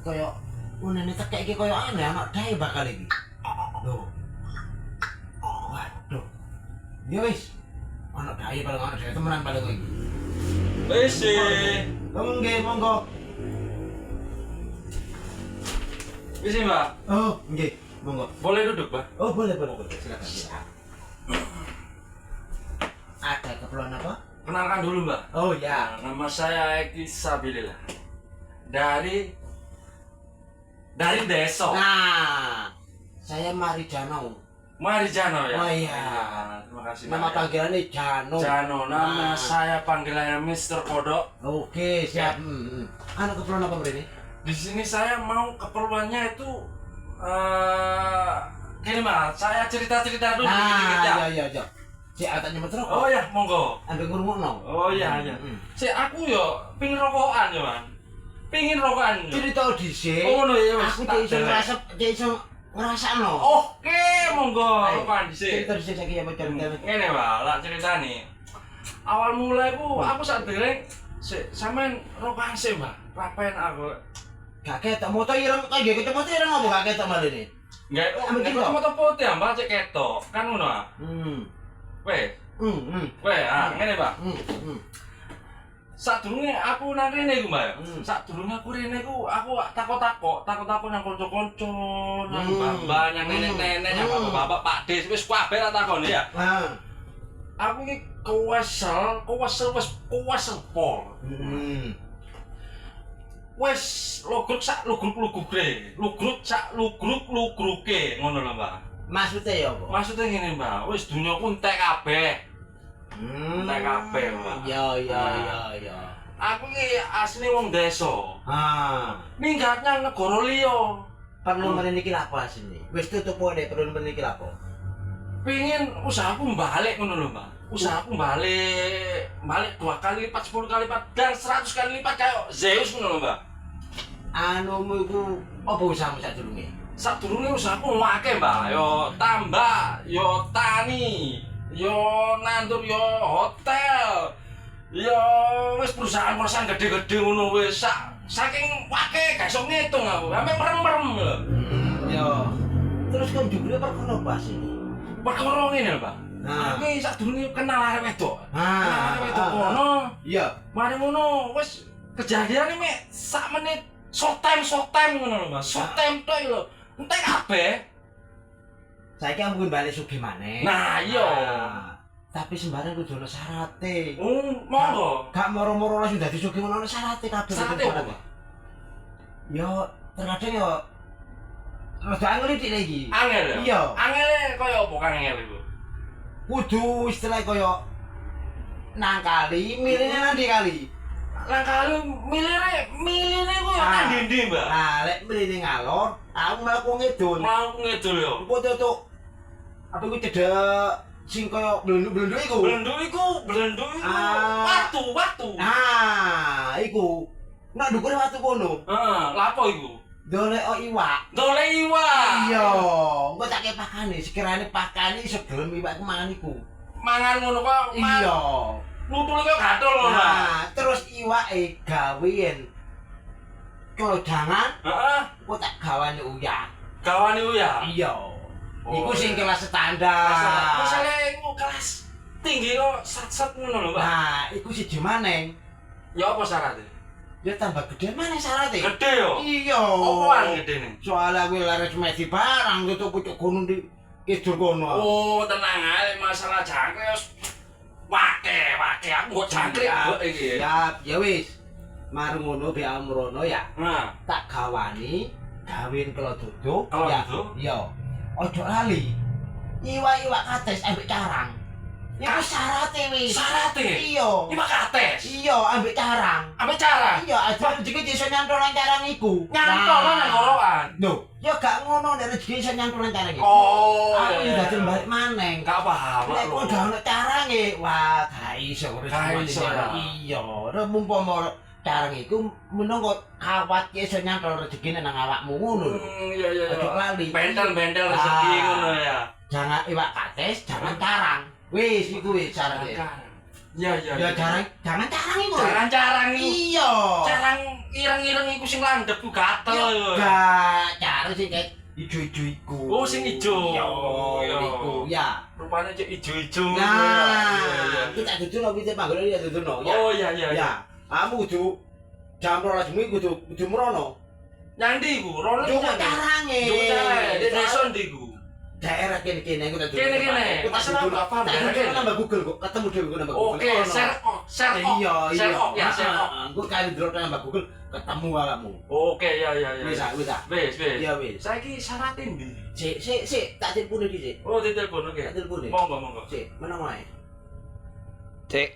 kaya ngene tekek iki kaya aneh anak dae bakal iki. Lho. Waduh. Ya wis. Anak dae paling anak dae temenan paling iki. Wis sih. Nggih, monggo. Wis sih, Mbak. Oh, nggih, monggo. Boleh duduk, Mbak? Oh, boleh, boleh, boleh. Silakan. Ada keperluan apa? Kenalkan dulu, Mbak. Oh ya. Nama saya Eki Sabilillah. Dari dari Deso. Nah, saya Mari Jano. Marijano ya. Oh, iya. Nah, terima kasih. Nama Mbak. panggilannya Jano. Jano, nama Nah. saya panggilannya Mr. Kodok. Oke, siap. Hmm. hmm. Anu keperluan apa ini? Di sini saya mau keperluannya itu eh gini Mbak, saya cerita-cerita dulu dikit-dikit ya. Nah, iya iya iya. Si Ata nyemet rokok. Oh ya, monggo. Ambil ngurungno. Oh iya iya. Hmm. Si aku yo pingin rokokan yo, Man. Pingin rokokan. Cerita dhisik. Oh ngono ya wis. Aku dia iso ngerasa, dia iso ngrasakno. Oke, monggo rokokan dhisik. Cerita dhisik saiki ya Pak Jan. Ngene, Pak, lak ceritane. Awal mulai ku aku sak dereng si sampean rokokan sih, Mbak. Rapen aku. Gak ketok moto ireng kaya gitu moto ireng apa gak ketok malah ini? Ambil nggak cinta. foto putih Mbak, cek ketok. Kan ngono ah. Hmm. Weh, Hmm, hmm. weh, ah, ngene, Pak. Hmm, hmm. Sadurunge aku nang rene iku, Mbak. ya. Hmm. Sadurunge aku rene iku aku takok-takok, takok-takok nang kanca-kanca, nang Hmm. mbah-mbah, nang Hmm. nenek-nenek, nang bapak-bapak, Pak Des, wis kabeh tak takoni ya. Aku iki kewesel, kewesel wis kewesel pol. Hmm. Wis lugruk sak lugruk-lugruke, lugruk sak lugruk-lugruke ngono lho, Mbak. Maksudnya ya apa? Maksudnya ngene, Mbak, wis dunyaku entek kabeh. Hmm. Entek kabeh, Mbak. Ya ya Nah. ya ya. Aku iki asli wong desa. Ah. Minggatnya negara liya. Perlu Hmm. meniki apa sini? Wis tutup wae perlu meniki apa? Pengen usahaku balik ngono lho, Mbak. Usahaku balik, balik dua kali lipat, sepuluh kali lipat, dan seratus kali lipat kayak Zeus ngono lho, Mbak. Anumu iku apa usahamu sadurunge? Sadurunge usahaku ngake, Mbak. Yo tambah, yo tani, yo nandur, yo hotel. Yo wis perusahaan-perusahaan gede-gede ngono wis sak saking wake gak iso ngitung aku. Sampe merem-merem lho. Ya. Terus kan jebule perkara apa sini? Perkara ngene Pak. Nah. Aku iki sadurunge kenal arek wedok. Kenal Ah. arek wedok kono. Iya. Mari ngono wis kejadiane mek sak menit short time short time ngono lho Mas. Short time tok lho. Entek kabeh. Saiki mungkin balik sugih maneh. Nah, iya. Tapi sembarang kudu ana syarate. Oh, monggo. Gak moro-moro langsung dadi sugih ngono ana syarate kabeh. Syarate apa? Yo terkadang yo rada angel iki lagi. Angel ya? Iya. Angel kaya apa kang angel iku? Kudu istilah kaya nang kali, milihnya nanti kali. Lah kalau milire milire ku Ah. nang ndi Mbak? Nah, lek milih ngalor, aku malah ku ngedon. Mau ngedul yo. Engko tutuk apa iku cedek sing kaya blenduk-blenduk iku. Belendu iku, belendu iku. Ah. Watu, watu. Nah, iku. Nak ndukure watu kono. Heeh, lapo iku? Dolek o iwak. Dole iwak. Iya, engko tak kei pakane, sekirane pakane iso gelem iwak ku mangan iku. Mangan ngono kok. Iya. Nutul kok gatel. Mbak. Nah, terus iwake gawean kodangan, Heeh. engko tak gawane uyah. Kawan iku ya. Iya. Oh, Iku sing iya. kelas standar. Masalah iku kelas tinggi kok sat-sat ngono lho, Pak. Nah, iku siji maneng. Ya apa syaratnya? Ya tambah gede mana syaratnya? Gede yo. Iya. Apaan gedene? Soalnya gue laris meti barang gitu pucuk gunung di kidul kono. Oh, tenang ae masalah jangkrik wis wake, wake aku kok jangkrik Siap, kok iki. Siap, ya wis. Marung ngono be amrono ya. Nah, Tak gawani gawin duduk. Kelo ya. duduk? Iya. Ojo lali. Iwak-iwak kates ambek carang. Iku Ka- syarate wis. syarate. Iya. Iki kates. Iya, ambek carang. Apa cara? Iya, aja rezeki iso nyantol nang carang iku. Nyantol nang gorokan. Lho, ya gak ngono nek rezeki iso nyantol nang carang iku. Oh, Aku iya, ya dadi iya. balik maneng. Gak paham. Nek lho. kok udah ono carange, wah gak iso carang. ya. Iya, mumpama carang iku menunggu kawat ki iso nyantol rezeki nang awakmu ngono lho. Hmm, iya iya. Ojo iya. lali. Bentel-bentel rezeki Ah. ngono ya. Jangan iwak kates, jangan carang. Wis iku wis syaratnya. Iya iya. Ya carang, jangan carang iku. Carang-carang iki. Iya. Carang ireng-ireng iku sing landhep ku gatel yo. Gak, cara sing kayak ijo-ijo iku. Oh, sing ijo. Yo. iku, ya. Rupane cek ijo-ijo. Nah, kita duduno bisa panggil dia duduno. Ya. Oh iya iya iya. Ya, kamu kudu jam 12 bengi kudu kudu merono. Nyandi ku, rono nyandi. carange. Carane, di desa ndi ku. Daerah kene-kene aku tak Kene-kene, masalah apa paham kene nambah Google kok, ketemu dhewe kok nambah Google. Oke, share kok, share kok. Iya, iya. Share kok ya, share kok. Engko kali drop nambah Google ketemu awakmu. Oke, ya ya ya. Wis ah, wis ah. Wis, wis. Iya wis. Saiki syaratin ndi? Sik, sik, sik, tak telepon iki sik. Oh, ditelepon oke. Tak telepon. Monggo, monggo. Sik, menang wae. Cek